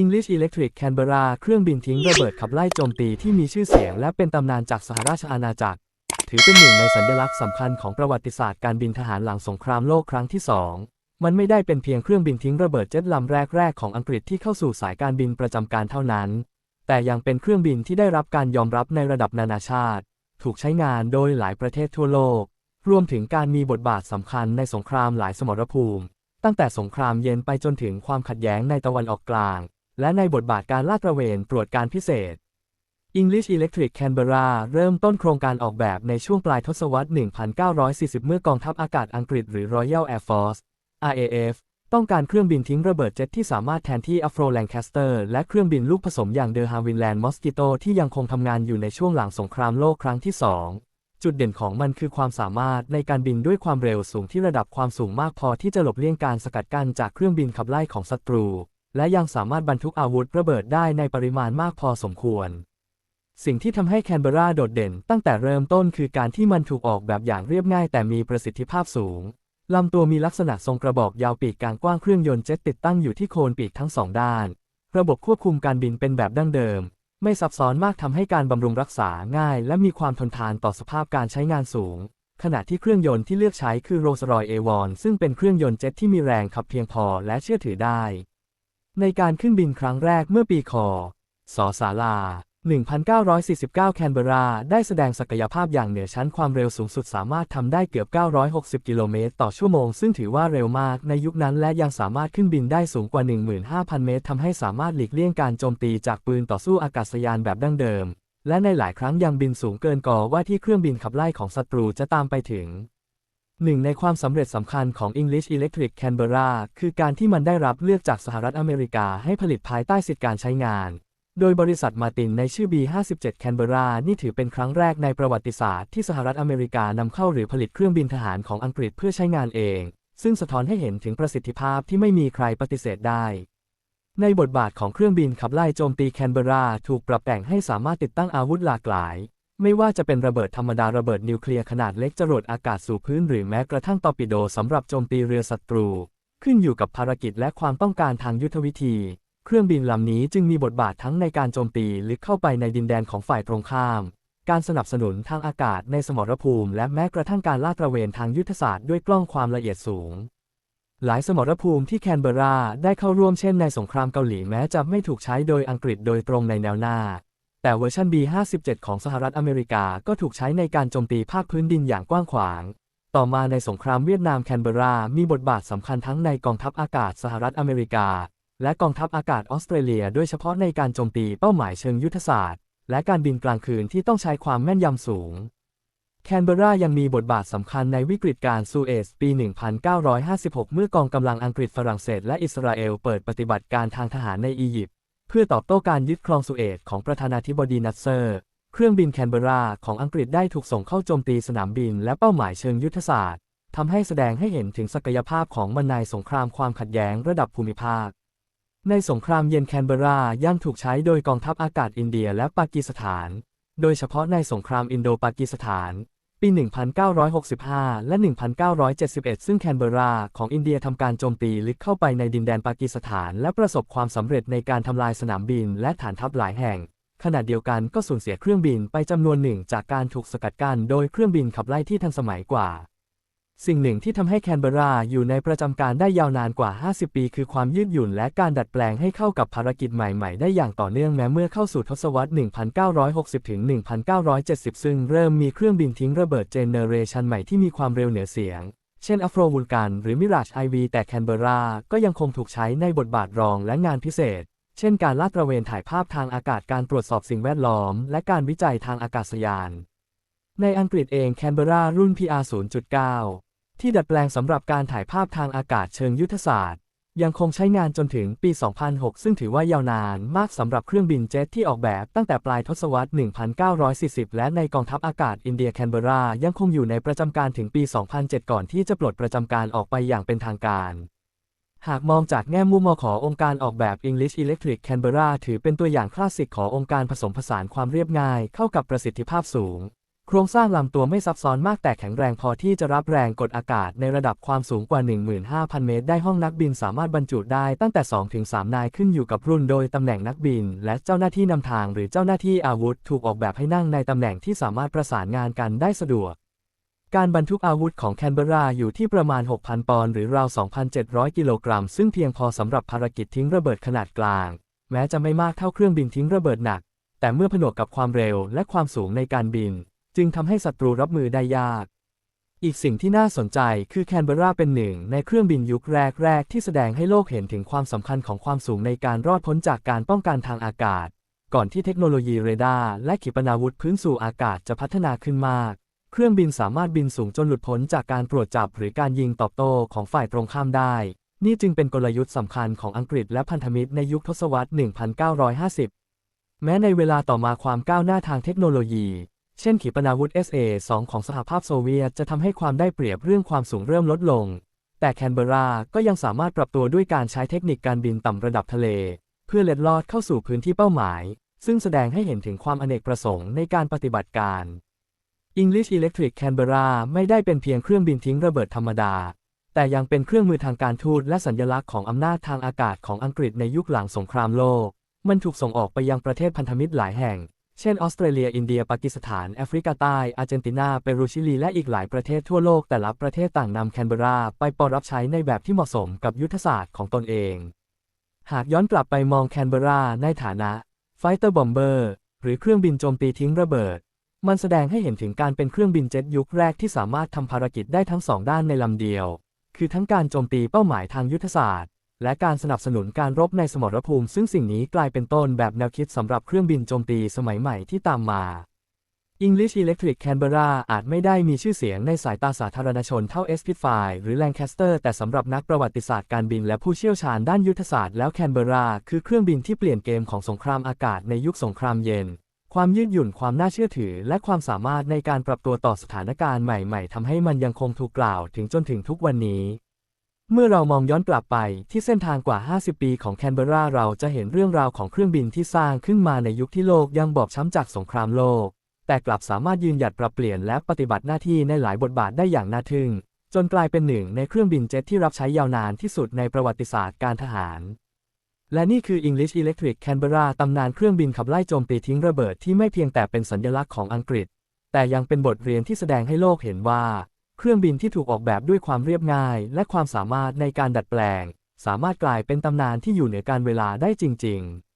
English Electric Canberra เครื่องบินทิ้งระเบิดขับไล่โจมตีที่มีชื่อเสียงและเป็นตำนานจากสหราชอาณาจักร ถือเป็นหนึ่งในสัญลักษณ์สำคัญของประวัติศาสตร์การบินทหารหลังสงครามโลกครั้งที่สองมันไม่ได้เป็นเพียงเครื่องบินทิ้งระเบิดเจ็ตลำแรก ๆ ของอังกฤษที่เข้าสู่สายการบินประจำการเท่านั้น แต่ยังเป็นเครื่องบินที่ได้รับการยอมรับในระดับนานาชาติ ถูกใช้งานโดยหลายประเทศทั่วโลก รวมถึงการมีบทบาทสำคัญในสงครามหลายสมรภูมิ ตั้งแต่สงครามเย็นไปจนถึงความขัดแย้งในตะวันออกกลาง และในบทบาทการลาดตระเวนตรวจการพิเศษ English Electric Canberra เริ่มต้นโครงการออกแบบในช่วงปลายทศวรรษ 1940 เมื่อกองทัพอากาศอังกฤษหรือ Royal Air Force RAF ต้องการเครื่องบินทิ้งระเบิดเจ็ตที่สามารถแทนที่ Afro Lancaster และเครื่องบินลูกผสมอย่าง De Havilland Mosquito ที่ยังคงทำงานอยู่ในช่วงหลังสงครามโลกครั้งที่ 2 จุดเด่นของมันคือความสามารถในการบินด้วยความเร็วสูงที่ระดับความสูงมากพอที่จะหลบเลี่ยงการสกัดกั้นจากเครื่องบินขับไล่ของศัตรู และยังสามารถบรรทุกอาวุธระเบิดได้ในปริมาณมากพอสมควร สิ่งที่ทำให้แคนเบราโดดเด่นตั้งแต่เริ่มต้นคือการที่มันถูกออกแบบอย่างเรียบง่ายแต่มีประสิทธิภาพสูง ลำตัวมีลักษณะทรงกระบอกยาวปีกกลางกว้างเครื่องยนต์เจ็ตติดตั้งอยู่ที่โคนปีกทั้งสองด้าน ระบบควบคุมการบินเป็นแบบดั้งเดิม ไม่ซับซ้อนมากทำให้การบำรุงรักษาง่าย และมีความทนทานต่อสภาพการใช้งานสูง ขณะที่เครื่องยนต์ที่เลือกใช้คือ Rolls-Royce Avon ซึ่งเป็นเครื่องยนต์เจ็ตที่มีแรงขับเพียงพอและเชื่อถือได้ ในการขึ้นบินครั้งแรกเมื่อปีคศศาลา 1949 แคนเบรา ได้แสดงศักยภาพอย่างเหนือชั้นความเร็วสูงสุดสามารถทำได้เกือบ 960 กิโลเมตรต่อชั่วโมง ซึ่งถือว่าเร็วมากในยุคนั้นและยังสามารถขึ้นบินได้สูงกว่า 15,000 เมตรทำให้สามารถหลีกเลี่ยงการโจมตีจากปืนต่อสู้อากาศยานแบบดั้งเดิม และในหลายครั้งยังบินสูงเกินกว่าว่าที่เครื่องบินขับไล่ของศัตรูจะตามไปถึง หนึ่งในความสำเร็จสำคัญของ English Electric Canberra คือการที่มันได้รับเลือกจากสหรัฐอเมริกาให้ผลิตภายใต้สิทธิการใช้งาน โดยบริษัทมาตินในชื่อ B57 Canberra นี่ถือเป็นครั้งแรกในประวัติศาสตร์ที่สหรัฐอเมริกานำเข้าหรือผลิตเครื่องบินทหารของอังกฤษเพื่อใช้งานเอง ซึ่งสะท้อนให้เห็นถึงประสิทธิภาพที่ไม่มีใครปฏิเสธได้ ในบทบาทของเครื่องบินขับไล่โจมตีแคนเบราถูกปรับแต่งให้สามารถติดตั้งอาวุธหลากหลาย ไม่ว่าจะเป็นระเบิดธรรมดาระเบิดนิวเคลียร์ขนาดเล็กจรวดอากาศสู่พื้นหรือแม้กระทั่งตอร์ปิโดสำหรับโจมตีเรือศัตรู ขึ้นอยู่กับภารกิจและความต้องการทางยุทธวิธี เครื่องบินลำนี้จึงมีบทบาททั้งในการโจมตีลึกเข้าไปในดินแดนของฝ่ายตรงข้าม การสนับสนุนทางอากาศในสมรภูมิและแม้กระทั่งการลาดตระเวนทางยุทธศาสตร์ด้วยกล้องความละเอียดสูง หลายสมรภูมิที่แคนเบราได้เข้าร่วมเช่นในสงครามเกาหลีแม้จะไม่ถูกใช้โดยอังกฤษโดยตรงในแนวหน้า แต่เวอร์ชัน B57 ของสหรัฐอเมริกาก็ถูกใช้ในการโจมตีภาคพื้นดินอย่างกว้างขวาง ต่อมาในสงครามเวียดนามแคนเบรา มีบทบาทสำคัญทั้งในกองทัพอากาศสหรัฐอเมริกา และกองทัพอากาศออสเตรเลีย โดยเฉพาะในการโจมตีเป้าหมายเชิงยุทธศาสตร์ และการบินกลางคืนที่ต้องใช้ความแม่นยำสูงแคนเบรายังมีบทบาทสำคัญในวิกฤตการซูเอซปี 1956 เมื่อกองกำลังอังกฤษฝรั่งเศสและอิสราเอลเปิดปฏิบัติการทางทหารในอียิปต์ เพื่อตอบโต้การยึดครองสุเอซของประธานาธิบดีนัสเซอร์ เครื่องบินแคนเบราของอังกฤษได้ถูกส่งเข้าโจมตีสนามบินและเป้าหมายเชิงยุทธศาสตร์ทำให้แสดงให้เห็นถึงศักยภาพของมันในสงครามความขัดแย้งระดับภูมิภาค ในสงครามเย็นแคนเบรายังถูกใช้โดยกองทัพอากาศอินเดียและปากีสถาน โดยเฉพาะในสงครามอินโดปากีสถาน ปี 1965 และ 1971 ซึ่งแคนเบราของอินเดียทำการโจมตีลึกเข้าไปในดินแดนปากีสถาน และประสบความสำเร็จในการทำลายสนามบินและฐานทัพหลายแห่ง ขณะเดียวกันก็สูญเสียเครื่องบินไปจำนวนหนึ่งจากการถูกสกัดกั้นโดยเครื่องบินขับไล่ที่ทันสมัยกว่า สิ่งหนึ่งที่ทำให้แคนเบราอยู่ในประจำการได้ยาวนานกว่า 50 ปี คือความยืดหยุ่นและการดัดแปลงให้เข้ากับภารกิจใหม่ ๆ ได้อย่างต่อเนื่องแม้เมื่อเข้าสู่ทศวรรษ 1960 ถึง 1970 ซึ่งเริ่มมีเครื่องบินทิ้งระเบิดเจเนเรชันใหม่ที่มีความเร็วเหนือเสียง เช่นอัฟโรวูลกันหรือมิราชไอวีแต่แคนเบราก็ยังคงถูกใช้ในบทบาทรองและงานพิเศษ เช่น การลาดตระเวนถ่ายภาพทางอากาศการตรวจสอบสิ่งแวดล้อม และการวิจัยทางอากาศยาน ในอังกฤษเองแคนเบรารุ่น PR 0.9 ที่ดัดแปลงสำหรับการถ่ายภาพทางอากาศเชิงยุทธศาสตร์ ยังคงใช้งานจนถึงปี 2006 ซึ่งถือว่ายาวนานมากสำหรับเครื่องบินเจ็ตที่ออกแบบตั้งแต่ปลายทศวรรษ 1940 และในกองทัพอากาศอินเดียแคนเบรา ยังคงอยู่ในประจำการถึงปี 2007 ก่อนที่จะปลดประจำการออกไปอย่างเป็นทางการหากมองจากแง่มุมมองขององค์การออกแบบ English Electric Canberra ถือเป็นตัวอย่างคลาสสิกขององค์การผสมผสานความเรียบง่ายเข้ากับประสิทธิภาพสูง โครงสร้างลำตัวไม่ซับซ้อนมากแต่แข็งแรงพอที่จะรับแรงกดอากาศในระดับความสูงกว่า 15,000 เมตร ได้ห้องนักบินสามารถบรรจุได้ตั้งแต่ 2-3 นายขึ้นอยู่กับรุ่นโดยตำแหน่งนักบิน และเจ้าหน้าที่นำทางหรือเจ้าหน้าที่อาวุธ ถูกออกแบบให้นั่งในตำแหน่งที่สามารถประสานงานกันได้สะดวก การบรรทุกอาวุธของแคนเบราอยู่ที่ประมาณ 6,000 ปอนด์หรือราว 2,700 กิโลกรัม ซึ่งเพียงพอสำหรับภารกิจทิ้งระเบิดขนาดกลาง แม้จะไม่มากเท่าเครื่องบินทิ้งระเบิดหนัก แต่เมื่อผนวกกับความเร็วและความสูงในการบิน จึงทำให้ศัตรูรับมือได้ยาก อีกสิ่งที่น่าสนใจคือแคนเบราเป็นหนึ่งในเครื่องบินยุคแรก ๆ ที่แสดงให้โลกเห็นถึงความสำคัญของความสูงในการรอดพ้นจากการป้องกันทางอากาศ ก่อนที่เทคโนโลยีเรดาร์และขีปนาวุธพื้นสู่อากาศจะพัฒนาขึ้นมาก เครื่องบินสามารถบินสูงจนหลุดพ้นจากการตรวจจับหรือการยิงตอบโต้ของฝ่ายตรงข้ามได้ นี่จึงเป็นกลยุทธ์สำคัญของอังกฤษและพันธมิตรในยุคทศวรรษ 1950 แม้ในเวลาต่อมาความก้าวหน้าทางเทคโนโลยี เช่นขีปนาวุธ SA-2 ของสหภาพโซเวียตจะทำให้ความได้เปรียบเรื่องความสูงเริ่มลดลง แต่แคนเบราก็ยังสามารถปรับตัวด้วยการใช้เทคนิคการบินต่ำระดับทะเล เพื่อเล็ดลอดเข้าสู่พื้นที่เป้าหมาย ซึ่งแสดงให้เห็นถึงความอเนกประสงค์ในการปฏิบัติการ English Electric Canberra ไม่ได้เป็นเพียงเครื่องบินทิ้งระเบิดธรรมดา แต่ยังเป็นเครื่องมือทางการทูตและสัญลักษณ์ของอำนาจทางอากาศของอังกฤษในยุคหลังสงครามโลก มันถูกส่งออกไปยังประเทศพันธมิตรหลายแห่ง เช่นออสเตรเลีย อินเดีย ปากีสถาน แอฟริกาใต้ อาร์เจนตินา เปรู ชิลี และอีกหลายประเทศทั่วโลก แต่ละประเทศต่างนำแคนเบรา ไปปรับใช้ในแบบที่เหมาะสมกับยุทธศาสตร์ของตนเอง หากย้อนกลับไปมองแคนเบราในฐานะไฟเตอร์บอมเบอร์หรือเครื่องบินโจมตีทิ้งระเบิด มันแสดงให้เห็นถึงการเป็นเครื่องบินเจ็ตยุคแรกที่สามารถทำภารกิจได้ทั้งสองด้านในลำเดียว คือทั้งการโจมตีเป้าหมายทางยุทธศาสตร์ และการสนับสนุนการรบในสมรภูมิ ซึ่งสิ่งนี้กลายเป็นต้นแบบแนวคิดสำหรับเครื่องบินโจมตีสมัยใหม่ที่ตามมา English Electric Canberra อาจไม่ได้มีชื่อเสียงในสายตาสาธารณชนเท่า Spitfire หรือ Lancaster แต่สำหรับนักประวัติศาสตร์การบินและผู้เชี่ยวชาญด้านยุทธศาสตร์แล้ว Canberra คือเครื่องบินที่เปลี่ยนเกมของสงครามอากาศในยุคสงครามเย็น ความยืดหยุ่นความน่าเชื่อถือ และความสามารถในการปรับตัวต่อสถานการณ์ใหม่ ๆทำให้มันยังคงถูกกล่าวถึงจนถึงทุกวันนี้ เมื่อเรามองย้อนกลับไปที่เส้นทางกว่า 50 ปีของแคนเบราเราจะเห็นเรื่องราวของเครื่องบินที่สร้างขึ้นมาในยุคที่โลกยังบอบช้ำจากสงครามโลก แต่กลับสามารถยืนหยัดปรับเปลี่ยนและปฏิบัติหน้าที่ในหลายบทบาทได้อย่างน่าทึ่ง จนกลายเป็นหนึ่งในเครื่องบินเจ็ตที่รับใช้ยาวนานที่สุดในประวัติศาสตร์การทหาร และนี่คือ English Electric Canberra ตำนานเครื่องบินขับไล่โจมตีทิ้งระเบิดที่ไม่เพียงแต่เป็นสัญลักษณ์ของอังกฤษ แต่ยังเป็นบทเรียนที่แสดงให้โลกเห็นว่า เครื่องบินที่ถูกออกแบบด้วยความเรียบง่าย และความสามารถในการดัดแปลง สามารถกลายเป็นตำนานที่อยู่เหนือการเวลาได้จริง ๆ